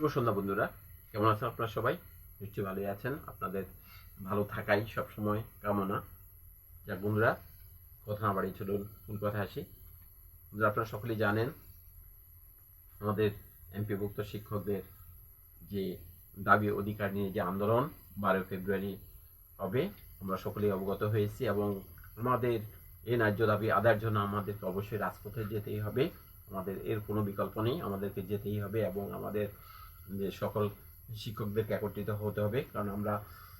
শুভ সন্ধ্যা, বন্ধুরা। কেমন আছেন আপনারা সবাই? নিশ্চয়ই ভালোই আছেন। আপনাদের ভালো থাকাই সবসময় কামনা। যাক, বন্ধুরা, কথা না বাড়িয়ে চলুন ফুল কথা আসি। বন্ধুরা, আপনারা সকলেই জানেন, আমাদের এমপিভুক্ত শিক্ষকদের যে দাবি, অধিকার নিয়ে যে আন্দোলন বারোই ফেব্রুয়ারি হবে, আমরা সকলেই অবগত হয়েছি এবং আমাদের এই ন্যায্য দাবি আদায়ের জন্য আমাদেরকে অবশ্যই রাজপথে যেতেই হবে। আমাদের এর কোনো বিকল্প নেই, আমাদেরকে যেতেই হবে এবং আমাদের যে সকল শিক্ষকদেরকে একত্রিত হতে হবে, কারণ আমরা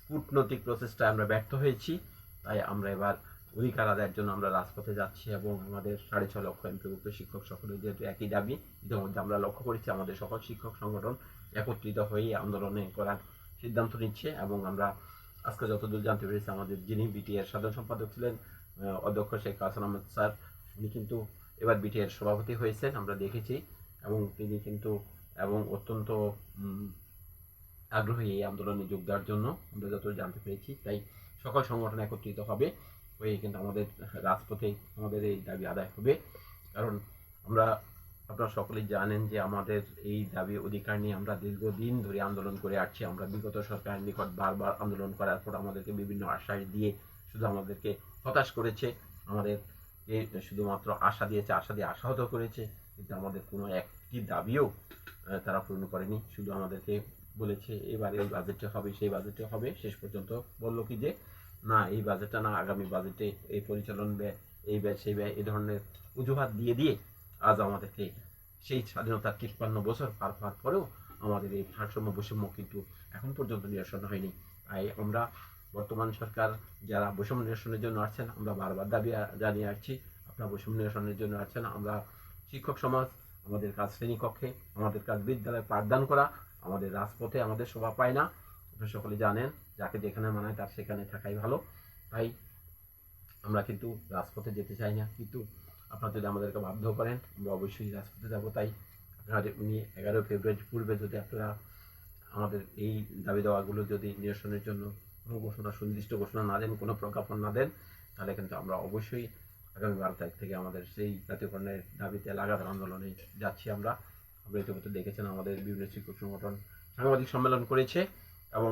কূটনৈতিক প্রচেষ্টায় আমরা ব্যর্থ হয়েছি, তাই আমরা এবার অধিকার আদায়ের জন্য আমরা রাজপথে যাচ্ছি এবং আমাদের সাড়ে ছ লক্ষ এমপিভুক্ত শিক্ষক সকলের যেহেতু একই দাবি, ইতিমধ্যে আমরা লক্ষ্য করেছি আমাদের সকল শিক্ষক সংগঠন একত্রিত হয়ে আন্দোলনে করার সিদ্ধান্ত নিচ্ছে এবং আমরা আজকে যতদূর জানতে পেরেছি, আমাদের যিনি বিটিএর সাধারণ সম্পাদক ছিলেন অধ্যক্ষ শেখ হাসান আহমেদ স্যার, উনি কিন্তু এবার বিটিএর সভাপতি হয়েছেন, আমরা দেখেছি এবং তিনি কিন্তু এবং অত্যন্ত আগ্রহী এই আন্দোলনে যোগ দেওয়ার জন্য আমরা যত জানতে পেরেছি। তাই সকল সংগঠন একত্রিত হবে। হয়ে কিন্তু আমাদের রাজপথে আমাদের এই দাবি আদায় হবে। কারণ আমরা, আপনারা সকলেই জানেন যে আমাদের এই দাবি অধিকার নিয়ে আমরা দীর্ঘদিন ধরে আন্দোলন করে আসছি। আমরা বিগত সরকারের নিকট বারবার আন্দোলন করার পর আমাদেরকে বিভিন্ন আশ্বাস দিয়ে শুধু আমাদেরকে হতাশ করেছে। আমাদেরকে শুধুমাত্র আশা দিয়েছে, আশা দিয়ে আশাহত করেছে, কিন্তু আমাদের কোনো একটি দাবিও তারা পূরণ করেনি। শুধু আমাদেরকে বলেছে, এবার এই বাজেটে হবে, সেই বাজেটে হবে। শেষ পর্যন্ত বলল কি যে, না, এই বাজেটটা না, আগামী বাজেটে এই পরিচালন ব্যয়, এই ব্যয়, সেই ব্যয় এই ধরনের অজুহাত দিয়ে দিয়ে আজ আমাদেরকে সেই স্বাধীনতার তিপ্পান্ন বছর পার হওয়ার পরেও আমাদের এই ভারসাম্য বৈষম্য কিন্তু এখন পর্যন্ত নিরসন হয়নি। তাই আমরা বর্তমান সরকার যারা বৈষম্য নিরসনের জন্য আসছেন, আমরা বারবার দাবি জানিয়ে আসছি, আপনারা বৈষম্য নিরসনের জন্য আসছেন, আমরা শিক্ষক সমাজ, আমাদের কাজ শ্রেণীকক্ষে আমাদের কাজ বিদ্যালয়ে পাঠদান করা, আমাদের রাজপথে আমাদের শোভা পায় না। আপনারা সকলে জানেন, যাকে যেখানে মানায় তার সেখানে থাকাই ভালো। তাই আমরা কিন্তু রাজপথে যেতে চাই না। কিন্তু আপনারা যদি আমাদেরকে বাধ্য করেন, আমরা অবশ্যই রাজপথে যাব। তাই আপনারা উনি এগারো ফেব্রুয়ারি পূর্বে যদি আপনারা আমাদের এই দাবি দেওয়াগুলো যদি নিরসনের জন্য ঘোষণা সুনির্দিষ্ট ঘোষণা না দেন, কোনো প্রজ্ঞাপন না দেন, তাহলে কিন্তু আমরা অবশ্যই আগামী বারো তারিখ থেকে আমাদের সেই জাতীয়করণের দাবিতে লাগাতার আন্দোলনে যাচ্ছি আমরা। আমরা ইতিমধ্যে দেখেছেন আমাদের বিভিন্ন শিক্ষক সংগঠন সাংবাদিক সম্মেলন করেছে এবং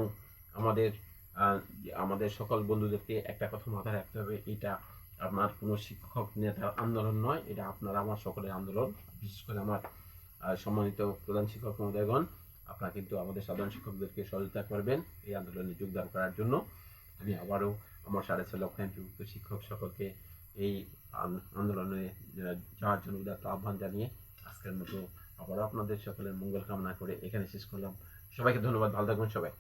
আমাদের আমাদের সকল বন্ধুদেরকে একটা কথা মাথায় রাখতে হবে, এটা আপনার কোনো শিক্ষক নেতার আন্দোলন নয়, এটা আপনার, আমার সকলের আন্দোলন, বিশেষ করে আমার সম্মানিত প্রধান শিক্ষক মহোদয়গণ। আপনারা কিন্তু আমাদের সাধারণ শিক্ষকদেরকে সহযোগিতা করবেন এই আন্দোলনে যোগদান করার জন্য। আমি আবারও আমার সাড়ে ছয় লক্ষ শিক্ষক সকলকে এই আন্দোলনে যাওয়ার জন্য উদাত্ত আহ্বান জানিয়ে আজকের মতো আবারও আপনাদের সকলের মঙ্গল কামনা করে এখানে শেষ করলাম। সবাইকে ধন্যবাদ, ভালো থাকবেন সবাই।